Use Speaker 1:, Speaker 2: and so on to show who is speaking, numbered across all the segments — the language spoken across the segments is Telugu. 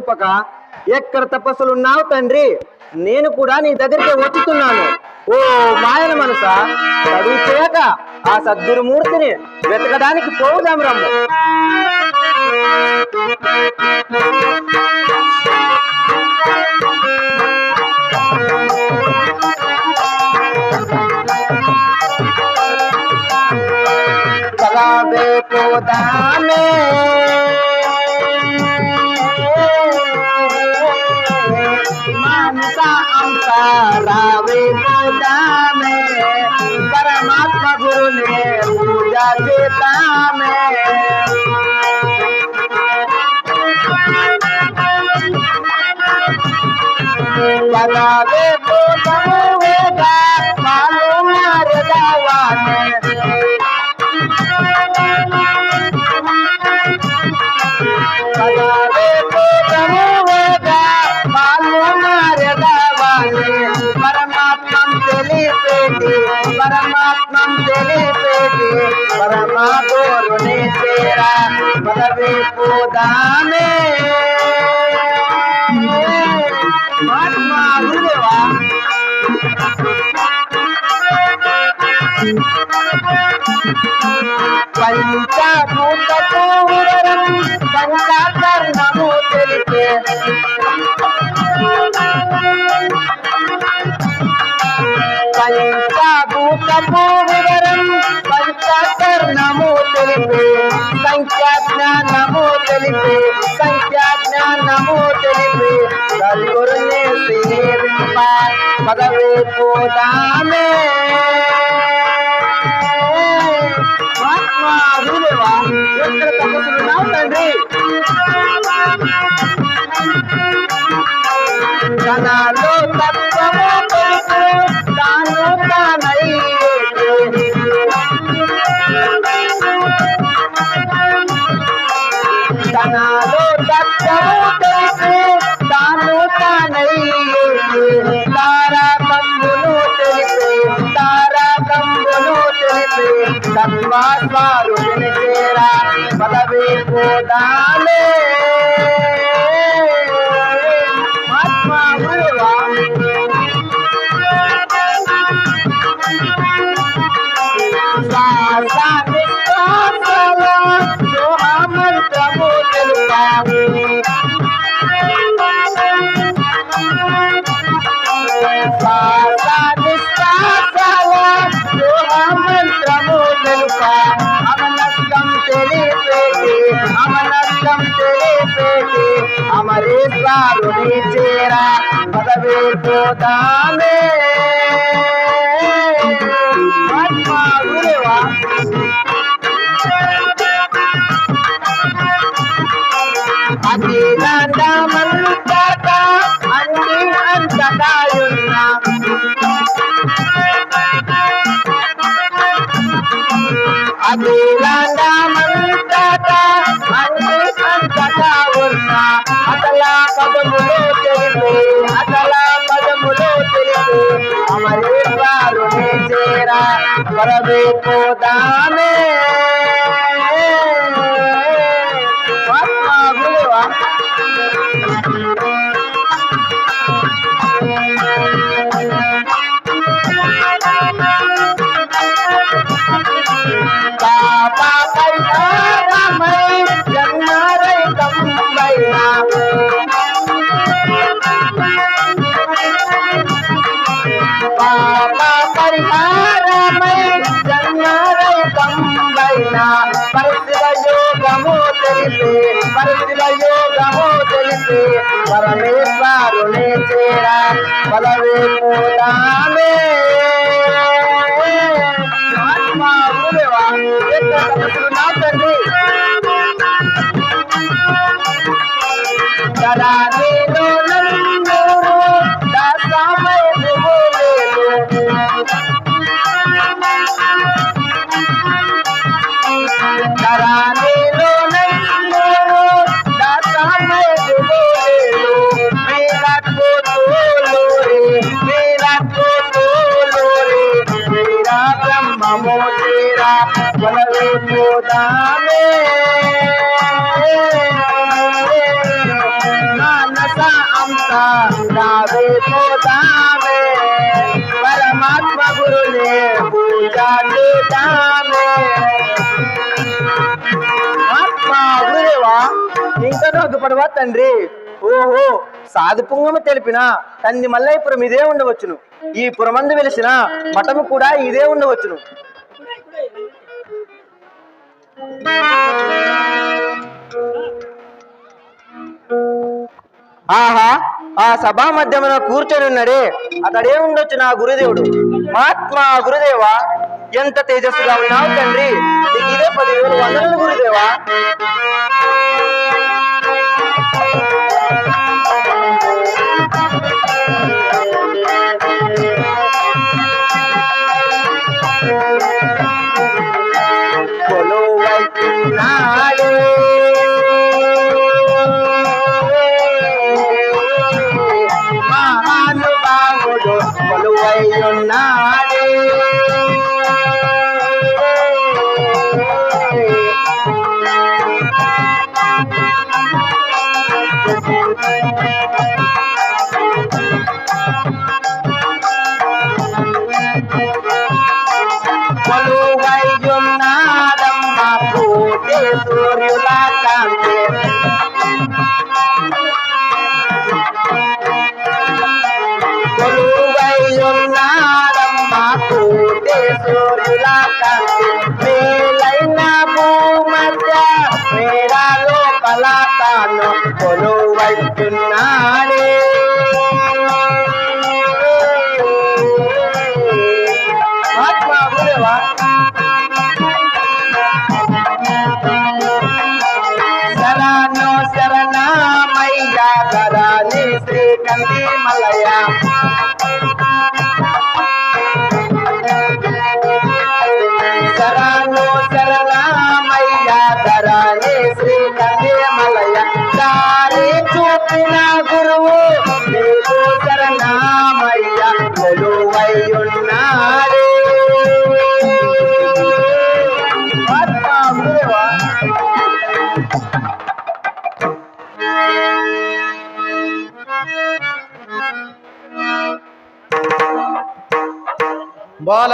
Speaker 1: చూపక ఎక్కడ తపస్సులున్నావు తండ్రి? నేను కూడా నీ దగ్గరికి వచ్చుతున్నాను. ఓ మాయన మనస చదువు చేయక ఆ సద్గురుమూర్తిని వెతకడానికి పోదాం రమ్ము. जिला में लगावे গোদানে వెళ్ళిపోతామే అది నాదా మల్లు తాత అన్ని అంతదాయున్నా. అది నాదా మల్లు తాత అన్ని అంతగా అసలా పదములో తెలిపోయిన ಬರಬೇಕು ದಾನೇ பலவே போதானே ஆத்மா ஊரேவா நாத்தன்றி சதா ఇంకా తండ్రి ఓహో సాధు పుంగము తెలిపిన తన్ని మల్లైపురం ఇదే ఉండవచ్చును ఈ పురమందు వెలిసిన మఠము కూడా ఇదే ఉండవచ్చును. ఆహా ఆ సభా మధ్యమున కూర్చొని ఉన్నాడే అతడే ఉండొచ్చు నా గురుదేవుడు? మహాత్మా గురుదేవా ఎంత తేజస్సుగా ఉన్నావు తండ్రి? నీకు ఇదే పదివేలు వందనలు గురుదేవా?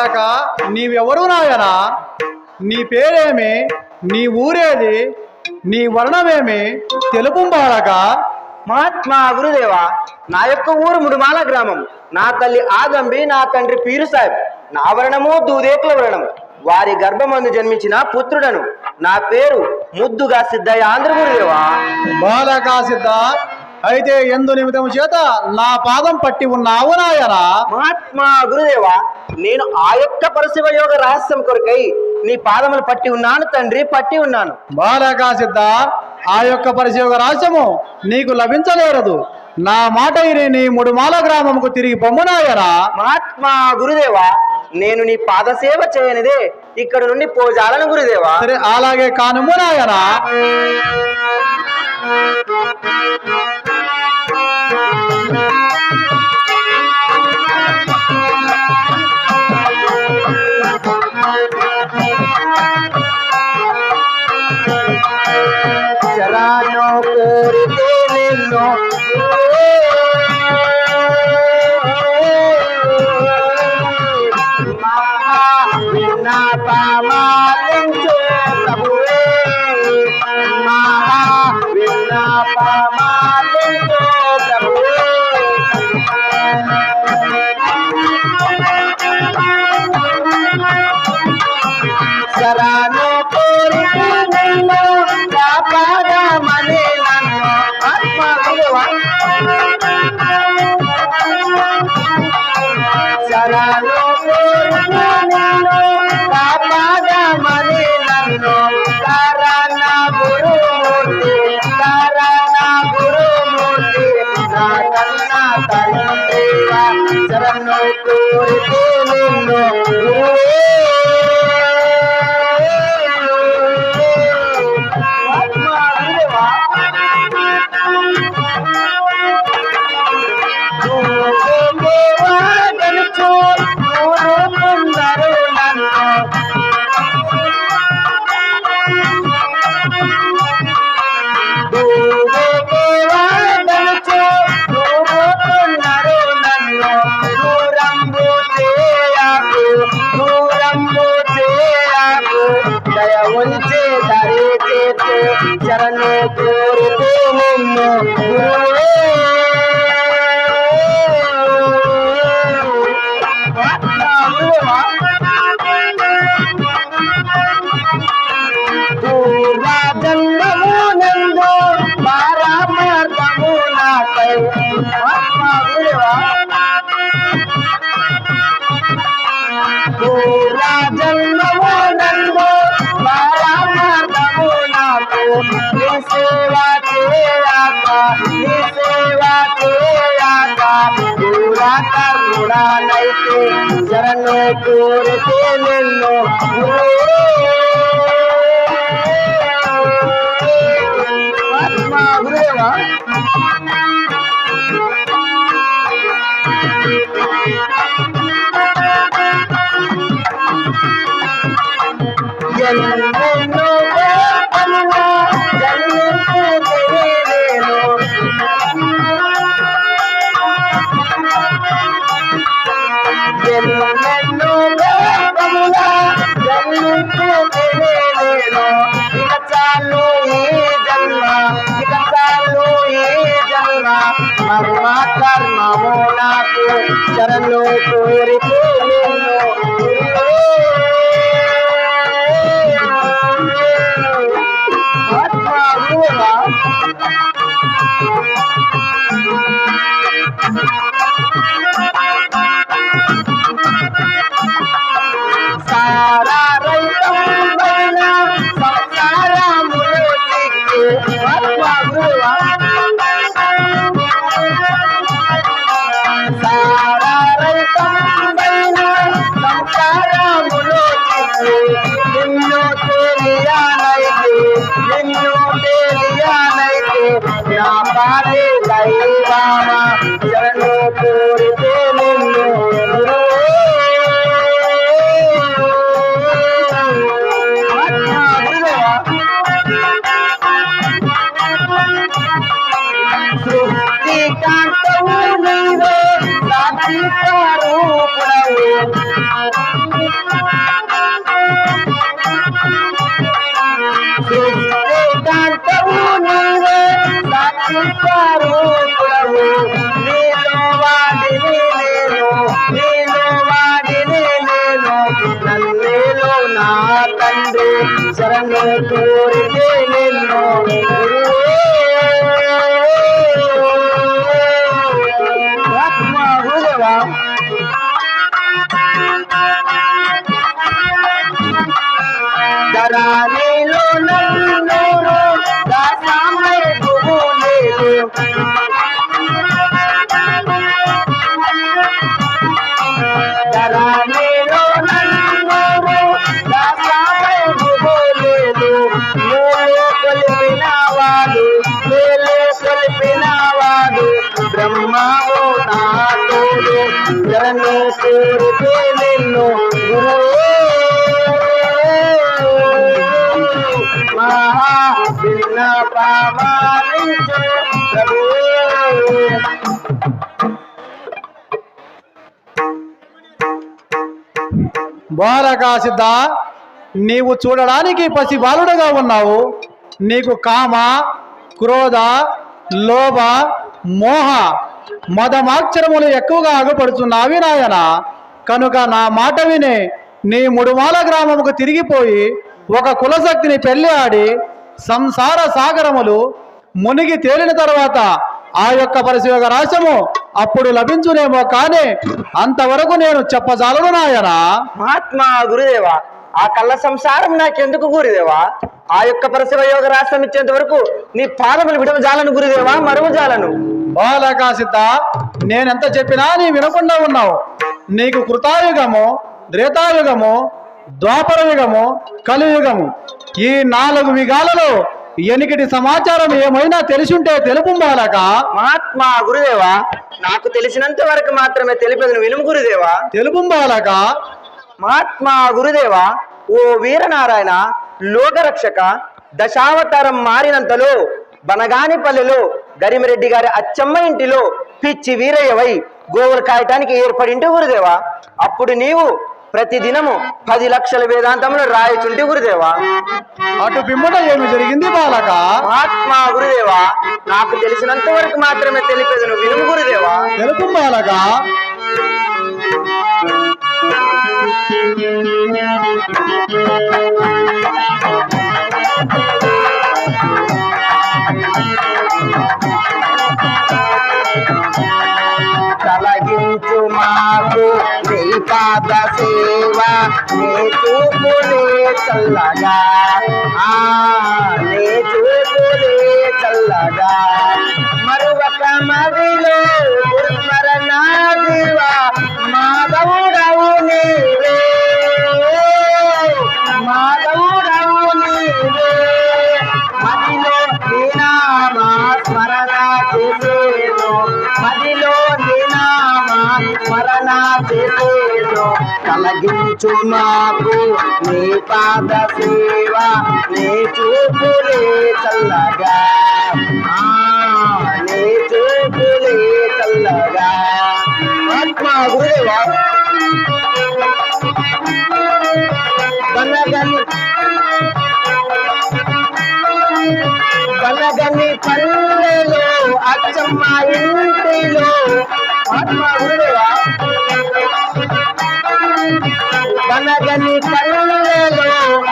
Speaker 2: బాలక నీవెవరు నాయనా? నీ పేరేమి? నీ ఊరేది? నీ వర్ణమేమి తెలుపు బాలక
Speaker 1: మహాత్మా గురుదేవా నా యొక్క ఊరు ముడుమాల గ్రామం. నా తల్లి ఆగంబి నా తండ్రి పీరు సాహెబ్ నా వర్ణము దూదేకుల వర్ణం వారి గర్భమందు జన్మించిన పుత్రుడను. నా పేరు ముద్దుగా సిద్ధయ్య ఆంధ్ర గురుదేవా
Speaker 2: బాలక సిద్ధ అయితే ఎందు నిమిత్తము చేత నా పాదం పట్టి ఉన్నావు నాయనా.
Speaker 1: మహాత్మా గురుదేవా నేను ఆ యొక్క పరశివ యోగ రహస్యం కొరకై నీ పాదములు పట్టి ఉన్నాను తండ్రి పట్టి ఉన్నాను.
Speaker 2: బాలక సిద్ధ ఆ యొక్క పరిశోగ రాజ్యము నీకు లభించలేరదు. నా మాట నీ ముడుమాల గ్రామముకు తిరిగి పొమ్ము నాయనా.
Speaker 1: మహాత్మా గురుదేవా నేను నీ పాద సేవ చేయనిదే ఇక్కడ నుండి పోజాలను గురుదేవా.
Speaker 2: సరే అలాగే కానుము నాయనా
Speaker 1: శరణు కరుణానైతే శరణు కోరితే నిన్ను ఆత్మ గురుదేవా ఎన్నెన్నో మర్మ కర్మము నాకు శరణు కోరితే నిన్ను ఆత్మ Yeah. తోడు శరణు కోరితే నిన్ను గురువే. మహా భిన్న పామాలించు ప్రభువే.
Speaker 2: బాలకా సిద్ధ నీవు చూడడానికి పసి బాలుడుగా ఉన్నావు. నీకు కామ క్రోధ లోభ మోహ మదమాక్షరములు ఎక్కువగా అగుపడుచున్నావి నాయన. కనుక నా మాట విని నీ ముడుమాల గ్రామముకు తిరిగిపోయి ఒక కులశక్తిని పెళ్ళి ఆడి సంసార సాగరములు మునిగి తేలిన తర్వాత ఆ యొక్క పరిశోగ రాశము అప్పుడు లభించునేమో కానీ అంతవరకు నేను చెప్పజాలను నాయనా.
Speaker 1: మహాత్మా గురుదేవా ఆ కళ్ళ సంసారం నాకెందుకు గురుదేవా? ఆ యొక్క పరిశివ యోగ రాష్ట్రం ఇచ్చేంత వరకు నీ పాదములు విడవ జాలను గురుదేవా మరువు జాలను
Speaker 2: బాలకా సిద్ధ నేనెంత చెప్పినా నీ వినకుండా ఉన్నావు. నీకు కృతాయుగము త్రేతాయుగము ద్వాపర యుగము కలియుగము. ఈ నాలుగు యుగాలలో ఎనికిటి సమాచారం ఏమైనా తెలిసుంటే తెలుపు బాలక.
Speaker 1: మహాత్మా గురుదేవా నాకు తెలిసినంత వరకు మాత్రమే తెలిపేది వినుము గురుదేవా.
Speaker 2: తెలుపు బాలక
Speaker 1: మహాత్మా గురుదేవా ఓ వీరనారాయణ లోకరక్షక దశావతారం మారినంతలో బనగానిపల్లెలో గరిమిరెడ్డి గారి అచ్చమ్మ ఇంటిలో పిచ్చి వీరయ్యవై గోవులు కాయటానికి ఏర్పడింటి గురుదేవా. అప్పుడు నీవు ప్రతి దినము పది లక్షల వేదాంతములు రాయచుంటి గురుదేవా.
Speaker 2: అటు పిమ్మట ఏమి జరిగింది బాలక?
Speaker 1: మహాత్మా గురుదేవా నాకు తెలిసినంత వరకు మాత్రమే తెలిపేదను వినుము గురుదేవా.
Speaker 2: తెలుపు బాలక.
Speaker 1: తలగించు మాకు నీ పాద సేవ నీ చూపులే చల్లగా. ఆ నీ చూపులే చల్లగా. మరొక మదిలో స్మరణ దివా మాధవుడవు నీవే స్మరణ కలిగించు మాకు. నీ పాద సేవ నీ చూపులే చల్లగా. నీ చూపులే చల్లగా. ఆత్మ గురుదేవా. కనగని అనగని పల్లెలో అచ్చమ్మ ఇంటిలో. అనగని పల్లెలో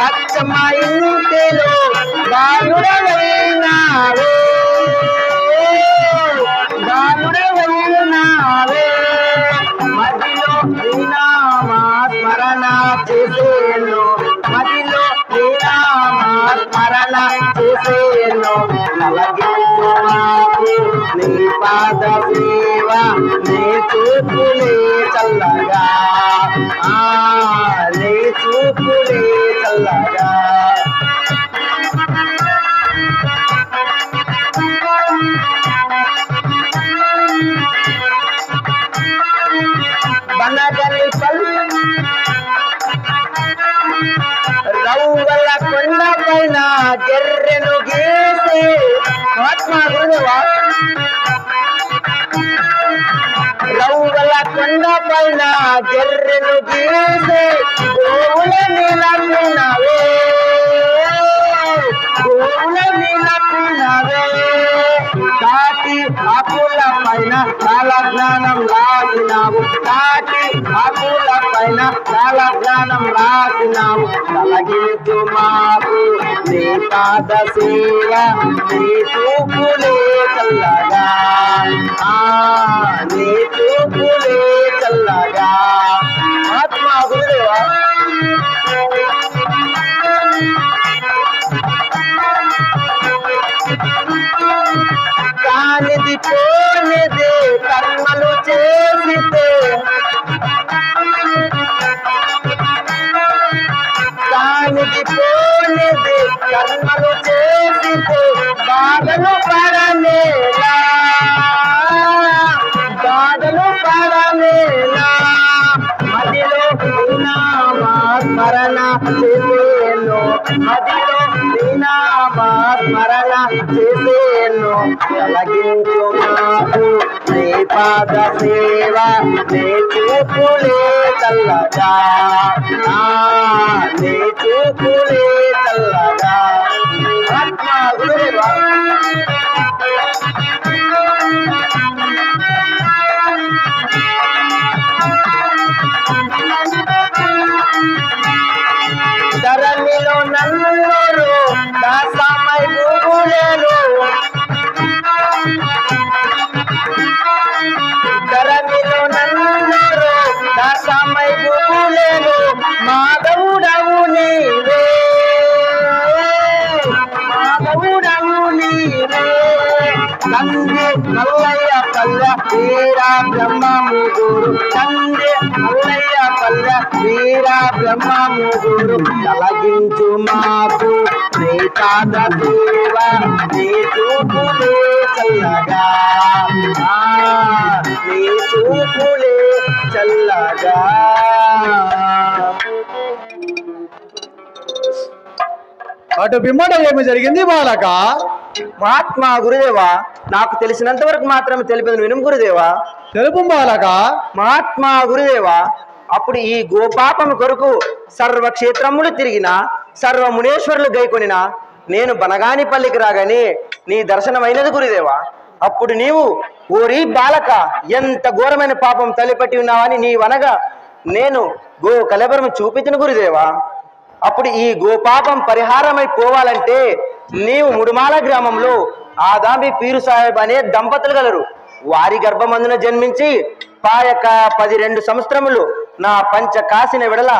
Speaker 1: అచ్చమ్మ ఇంటిలో. బాలుడవైనావే బాలుడవైనావే మధ్యలో శ్రీనామా స్మరణ చేసే చేసేను కలగించు నీ పాద సేవ నీ చూపులే చల్లగా. ఆ నీ చూపులే చల్లగా. బనగలి పల్లి రౌవల కొండ పైన గెర్రెను గీసి మహాత్మా గురుదేవా రౌవల కొండ పైన గెర్రెను గీసి గోవుల నిలపినవే గోవుల నిలపినవే పైన చాలా జ్ఞానం రాసినావు కాటి ఆకుల పైన చాలా జ్ఞానం రాసినావు తొలగించు మాకు నీ పాద సేవ నీ చూపులే చల్లగా నీ చూపులే చల్లగా ఆత్మ గురుదేవా కానిది పోనిది కర్మలు చేసితే. కానిది పోనిది కర్మలు చేసితే. బాధలు పడనేలా చేసేను. కలిగించు మాకు నీ పాద సేవ. నీ చూపులే చల్లగా. ఆ, నీ చూపులే చల్లగా. ధరణిలో నన్నూరు దాసా లేరు ధరణిలో నన్నూరు దాసమై గుగులేను మాధవుడవు నీవే. మాధవుడవు నీవే. తండ్రి మల్లయ్య పల్లె వీర బ్రహ్మముగురు తండ్రి మల్లయ్య పల్లె వీర బ్రహ్మముగురు తలగించు మాకు నీ పాద సేవ నీ చూపులే చల్లగా నీ చూపులే చల్లగా
Speaker 2: అటు పిమ్మట ఏమి జరిగింది బాలక?
Speaker 1: మహాత్మా గురుదేవా నాకు తెలిసినంత వరకు మాత్రమే తెలిపేది వినుము గురుదేవా.
Speaker 2: తెలుపు బాలక?
Speaker 1: మహాత్మా గురుదేవా అప్పుడు ఈ గోపాపము కొరకు సర్వక్షేత్రములు తిరిగిన సర్వ మునేశ్వరులు గైకొనిన నేను బనగానిపల్లికి రాగానే నీ దర్శనమైనది గురుదేవా. అప్పుడు నీవు ఓరి బాలక ఎంత ఘోరమైన పాపం తలిపట్టి ఉన్నావని నీవనగా నేను గో కలబరం చూపితిన గురుదేవా. అప్పుడు ఈ గోపాపం పరిహారమై పోవాలంటే నీవు ముడుమాల గ్రామంలో ఆదాంబి పీరు సాహెబ్ అనే దంపతులు గలరు. వారి గర్భమందున జన్మించి పాయక పది రెండు సంవత్సరములు నా పంచ కాసిన విడల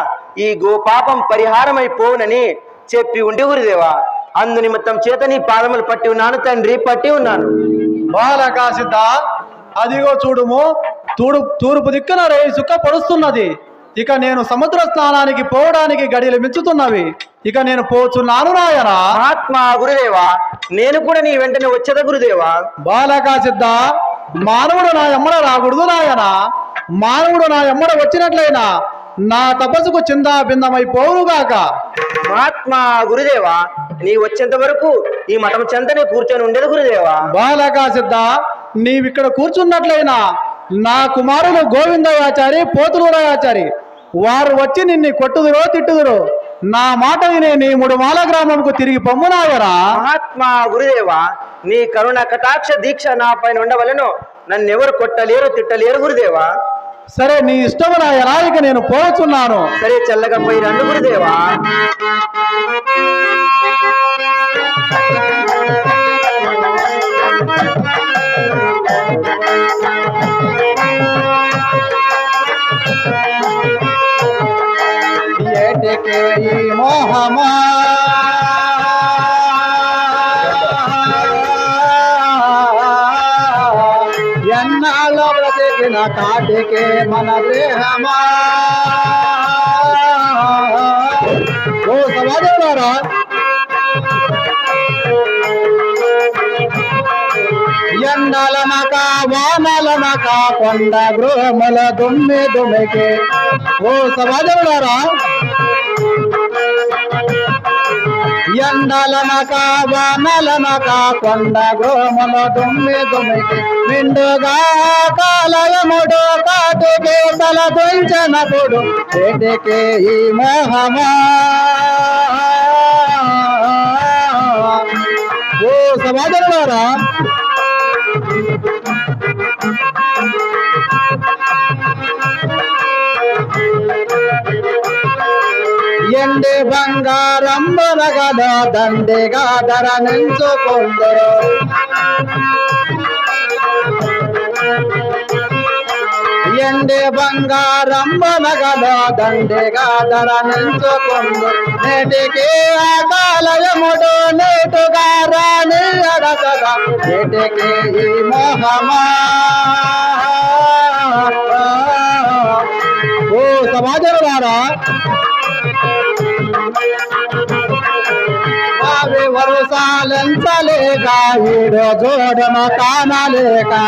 Speaker 1: ఈ గోపాపం పరిహారమై పోవునని చెప్పి ఉండి గురుదేవా అందు నిమిత్తం చేత నీ పాదములు పట్టి ఉన్నాను తండ్రి పట్టి ఉన్నాను.
Speaker 2: బాలక అదిగో చూడుము తూడు తూర్పు దిక్కున రేయి పడుస్తున్నది. ఇక నేను సముద్ర స్నానానికి పోవడానికి గడియలు మించుతున్నవి ఇక నేను పోచున్నాను నాయనా.
Speaker 1: మహాత్మా గురుదేవా నేను కూడా నీ వెంటనే వచ్చేదా గురుదేవా?
Speaker 2: బాలక సిద్ధ మానవుడు నా ఎమ్మడ రాకూడదు నాయన. మానవుడు నా ఎమ్మడ వచ్చినట్లయినా నా తపస్సుకు చిందా భిన్నమైపోవుగాక
Speaker 1: మహాత్మా గురుదేవా నీ వచ్చేంత వరకు ఈ మఠం చెంతనే కూర్చొని ఉండేది గురుదేవా?
Speaker 2: బాలక సిద్ధ నీవిక్కడ కూర్చున్నట్లయినా నా కుమారులు గోవిందయాచారి పోతులూరాచారి వారు వచ్చి నిన్ను కొట్టుదురో తిట్టుదురో? నా మాట వినే నీ ముడుమాల గ్రామంకు తిరిగి పొమ్మునాయరా
Speaker 1: మహాత్మా గురుదేవా నీ కరుణ కటాక్ష దీక్ష నా పైన ఉండవలను. నన్నెవరు కొట్టలేరు తిట్టలేరు గురుదేవా?
Speaker 2: సరే నీ ఇష్టము నాయనా ఇక నేను పోవచ్చున్నాను?
Speaker 1: సరే చల్లగా పోయి రండు గురుదేవా.
Speaker 2: ఏటికే ఈ మోహమా ఎన్నాళ్ళ బ్రతికిన కాటికే మన దేహమా? ఓ సమాజంలోరా ఎండలనక వానలనక కొండ గృహముల దుమ్మి దుమ్మికి. ఓ సమాజంలోరా ఎండలనక వానలనక కొండ గృహముల దుమ్మి దుమ్మికి నిండుగా కాలయముడు కాటికి తల తుంచినప్పుడు చేటికి ఈ మోహమా. ఓ సమాజంలోరా ఎండి బంగారం బరగద దండిగా ధర నించుకుందరు ఎండి బంగారం బరగద దండిగా ధర నించుకుందరు నేటికి ఆ కాలయముడు నేటుగా రాణి అడగద. నేటికి ఈ మోహమా. ఓ సమాజం वर चालन चाले का विड जोड मकानाले का?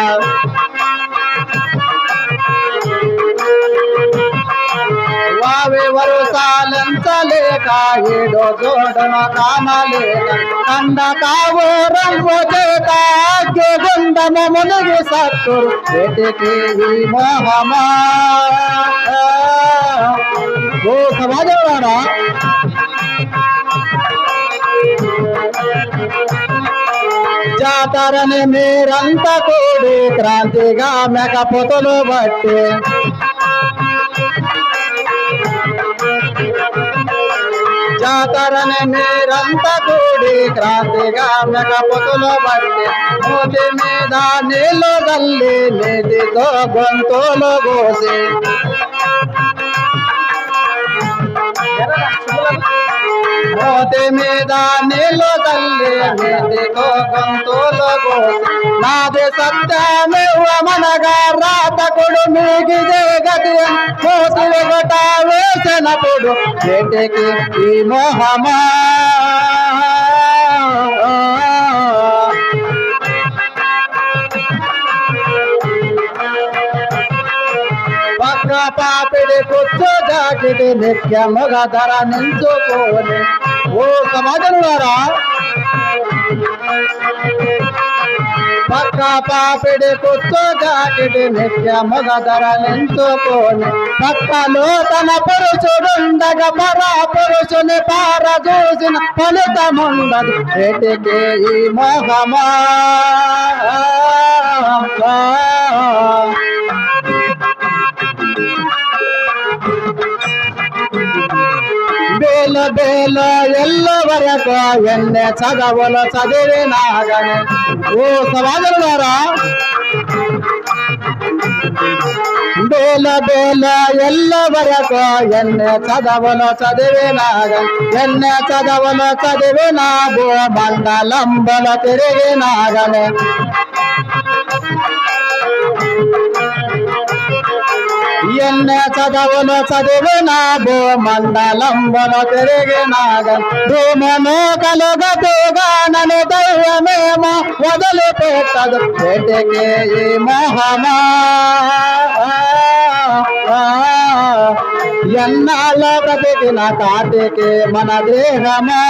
Speaker 2: वावेवर चालन चाले का विड जोड मकानाले कांदा कावो रंग देता गोगंदम मुलगे सातूर भेटे केवी महामा हो समाजवाडा జాతరని మీరంతా కూడి క్రాంతిగా మెకపోతులు బట్టి జాతరని మీరంతా కూడి క్రాంతిగా మెకపోతులు బట్టి మూతి మీద నీళ్ళు తల్లి నీటితో గొంతులు కోసి మోతి మీద నీళ్ళు తల్లి నీటితో గొంతులు కోసి నాది సత్యమివ్వమనగా రాతకుడు మీగిదే గతి. మోతి ఒకట వేసినప్పుడు చేటికి ఈ మోహమా पाप देखो तो जाके दे क्या मगा धारा नंदो पक्का पाप देखो तो जाके पक्का लोटा ना परोचो डंडा का पारा परोचो ने पारा जोजन। पलता मुंडा देते के ही मगा मा Oh. ಬೇಲ ಬೇಲ ಎಲ್ಲವರೆಗ ಎನ್ನೆ ಚಗವಲ ಚದವೇ ನಾಗಣೆ ಓ ಸವಾದರದಾರ ಬೇಲ ಬೇಲ ಎಲ್ಲವರೆಗ ಎನ್ನೆ ಚದವಲ ಚದವೇ ನಾಗ ಎನ್ನೆ ಚದವಲ ಚದವೇ ನಾಗೋ ಮಂಗಲಂಬಲ ತೆರೆಗೆ ನಾಗಣೆ చదవులు చదివిన భూ మండలంబుల తిరిగినాగ భూమను కలుగతుగానని దైవమేమో వదిలిపెట్టదు పెట్టికి ఈ మోహమా ఎన్నాళ్ళ బ్రతికిన కాటికి మన దేహమా